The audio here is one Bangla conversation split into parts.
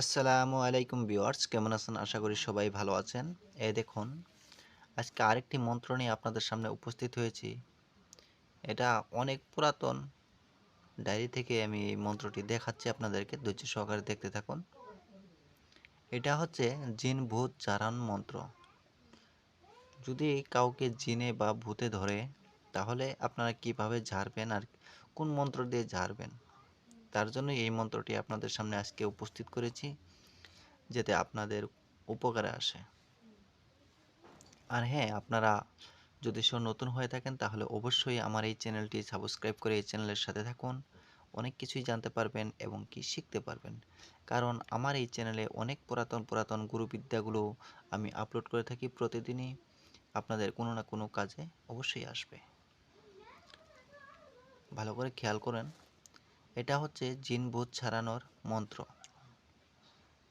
আসসালামু আলাইকুম ভিউয়ার্স, কেমন আছেন? আশা করি সবাই ভালো আছেন। এ দেখুন, আজকে আরেকটি মন্ত্র নিয়ে আপনাদের সামনে উপস্থিত হয়েছি। এটা অনেক পুরাতন। ডায়েরি থেকে আমি এই মন্ত্রটি দেখাচ্ছি আপনাদেরকে, ধৈর্য সহকারে দেখতে থাকুন। এটা হচ্ছে জিন ভূত চারান মন্ত্র। যদি কাউকে জিনে বা ভূতে ধরে, তাহলে আপনারা কীভাবে ঝাড়বেন আর কোন মন্ত্র দিয়ে ঝাড়বেন? তার জন্য এই মন্ত্রটি আপনাদের সামনে আজকে উপস্থিত করেছি, যাতে আপনাদের উপকারে আসে। আর হ্যাঁ আপনারা যদি সব নতুন হয়ে থাকেন, তাহলে অবশ্যই আমার এই চ্যানেলটি সাবস্ক্রাইব করে এই চ্যানেলের সাথে থাকুন। অনেক কিছুই জানতে পারবেন এবং কি শিখতে পারবেন। কারণ আমার এই চ্যানেলে অনেক পুরাতন পুরাতন গুরুবিদ্যাগুলো আমি আপলোড করে থাকি প্রতিদিনই। আপনাদের কোনো না কোনো কাজে অবশ্যই আসবে। ভালো করে খেয়াল করেন। এটা হচ্ছে জিন ভূত ছাড়ানোর মন্ত্র।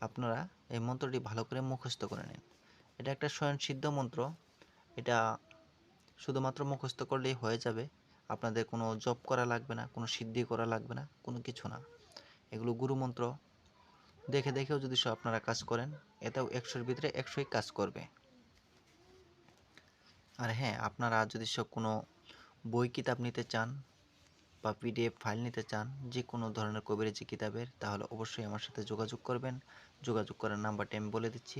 আপনারা এই মন্ত্রটি ভালো করে মুখস্থ করে নিন। এটা একটা স্বয়ং সিদ্ধ মন্ত্র। এটা শুধুমাত্র মুখস্থ করলেই হয়ে যাবে। আপনাদের কোনো জপ করা লাগবে না, কোনো সিদ্ধি করা লাগবে না, কোনো কিছু না। এগুলো গুরু মন্ত্র। দেখে দেখেও যদি সব আপনারা কাজ করেন এটাও একশোর ভিতরে একশোই কাজ করবে। আর হ্যাঁ আপনারা যদি সব কোনো বই কিতাব নিতে চান বা পিডিএফ ফাইল নিতে চান যে কোনো ধরনের কবিরাজি কিতাবের, তাহলে অবশ্যই আমার সাথে যোগাযোগ করবেন। যোগাযোগ করার নাম্বারটি আমি বলে দিচ্ছি।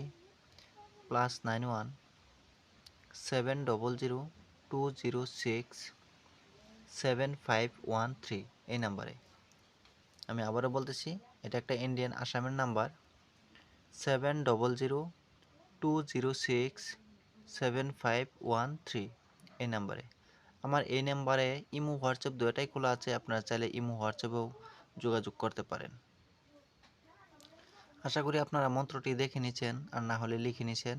Plus nine one seven double zero two zero six seven five one three এই নাম্বারে। আমি আবারও বলতেছি, এটা একটা ইন্ডিয়ান আসামের number. Seven double zero two zero six seven five one three এই নাম্বারে। আমার এই নাম্বারে ইমো, হোয়াটসঅ্যাপ দুটাই খোলা আছে, আপনারা চাইলে ইমো, হোয়াটসঅ্যাপেও যোগাযোগ করতে পারেন। আশা করি আপনারা মন্ত্রটি দেখে নিছেন, আর না হলে লিখে নিছেন।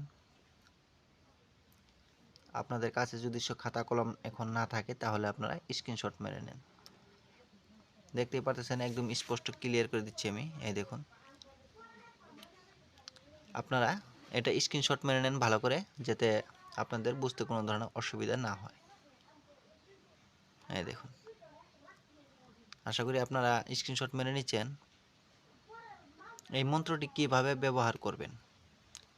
আপনাদের কাছে যদি খাতা কলম এখন না থাকে, তাহলে আপনারা স্ক্রিনশট মেরে নেন। দেখতেই পারতেছেন, একদম স্পষ্ট ক্লিয়ার করে দিচ্ছি আমি, এই দেখুন। আপনারা এটা স্ক্রিনশট মেরে নেন ভালো করে, যাতে আপনাদের বুঝতে কোনো ধরনের অসুবিধা না হয়। এই দেখুন। আশা করি আপনারা স্ক্রিনশট মেরে নিচ্ছেন। এই মন্ত্রটি কীভাবে ব্যবহার করবেন,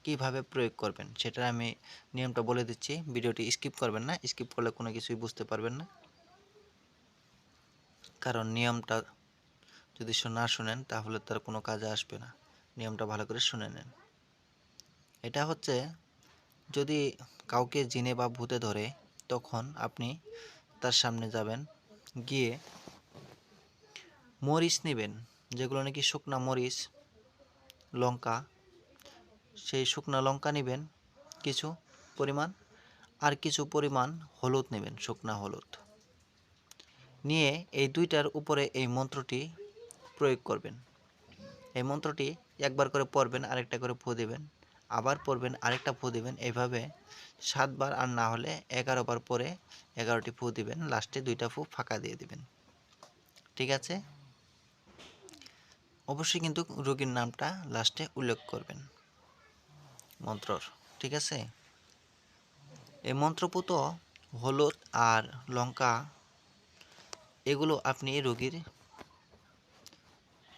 কীভাবে প্রয়োগ করবেন, সেটা আমি নিয়মটা বলে দিচ্ছি। ভিডিওটি স্কিপ করবেন না স্কিপ করলে কোনো কিছুই বুঝতে পারবেন না। কারণ নিয়মটা যদি না শুনেন, তাহলে তার কোনো কাজে আসবে না। নিয়মটা ভালো করে শুনে নেন। এটা হচ্ছে, যদি কাউকে জিনে বা ভূতে ধরে, তখন আপনি তার সামনে যাবেন, গিয়ে মরিচ নেবেন, যেগুলো নাকি শুকনা মরিচ, লঙ্কা, সেই শুকনা লঙ্কা নেবেন, কিছু পরিমাণ আর কিছু পরিমাণ হলুদ নেবেন, শুকনা হলুদ। নিয়ে এই দুইটার উপরে এই মন্ত্রটি প্রয়োগ করবেন। এই মন্ত্রটি একবার করে পড়বেন, আরেকটা করে ফু দেবেন। আবার পড়বেন, আরেকটা ফু দিবেন। এইভাবে সাতবার আর না হলে এগারো বার পরে এগারোটি ফু দিবেন, লাস্টে দুইটা ফু ফাঁকা দিয়ে দিবেন। ঠিক আছে? অবশ্যই কিন্তু রোগীর নামটা লাস্টে উল্লেখ করবেন। মন্ত্রর, ঠিক আছে? এই মন্ত্রপুত, হলুদ আর লঙ্কা, এগুলো আপনি রোগীর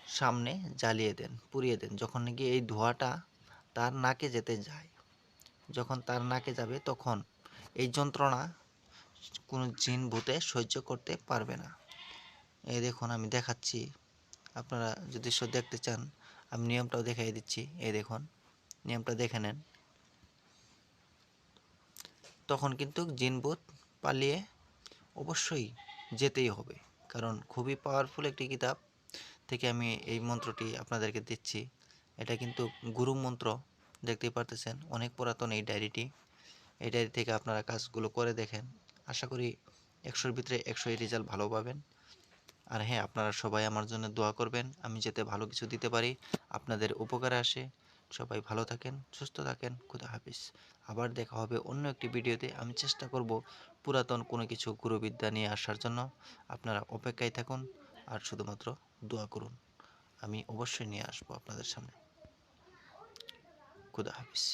সামনে জ্বালিয়ে দেন, পুড়িয়ে দেন। যখন নাকি এই ধোঁয়াটা তার নাকে যেতে যায়। যখন তার নাকে যাবে, তখন এই যন্ত্রণা কোনো জিন ভূতে সহ্য করতে পারবে না। এই দেখুন, আমি দেখাচ্ছি। আপনারা যদি দেখতে চান, আমি নিয়মটাও দেখাই দিচ্ছি। এই দেখুন, নিয়মটা দেখে নেন। তখন কিন্তু জিন ভূত পালিয়ে অবশ্যই যেতেই হবে। কারণ খুবই পাওয়ারফুল একটি কিতাব। থেকে আমি এই মন্ত্রটি আপনাদেরকে দিচ্ছি। এটা কিন্তু গুরু মন্ত্র, দেখতেই পারতেছেন, অনেক পুরাতন এই ডায়েরিটি এই ডায়েরি থেকে আপনারা কাজগুলো করে দেখেন। আশা করি একশোর ভিতরে একশোই রেজাল্ট ভালো পাবেন। আর হ্যাঁ আপনারা সবাই আমার জন্য দোয়া করবেন, আমি যাতে ভালো কিছু দিতে পারি, আপনাদের উপকারে আসে। সবাই ভালো থাকেন, সুস্থ থাকেন, খুদা হাফিজ। আবার দেখা হবে অন্য একটি ভিডিওতে। আমি চেষ্টা করব পুরাতন কোনো কিছু গুরুবিদ্যা নিয়ে আসার জন্য। আপনারা অপেক্ষায় থাকুন আর শুধুমাত্র দোয়া করুন। আমি অবশ্যই নিয়ে আসব আপনাদের সামনে। খুদা হাফিজ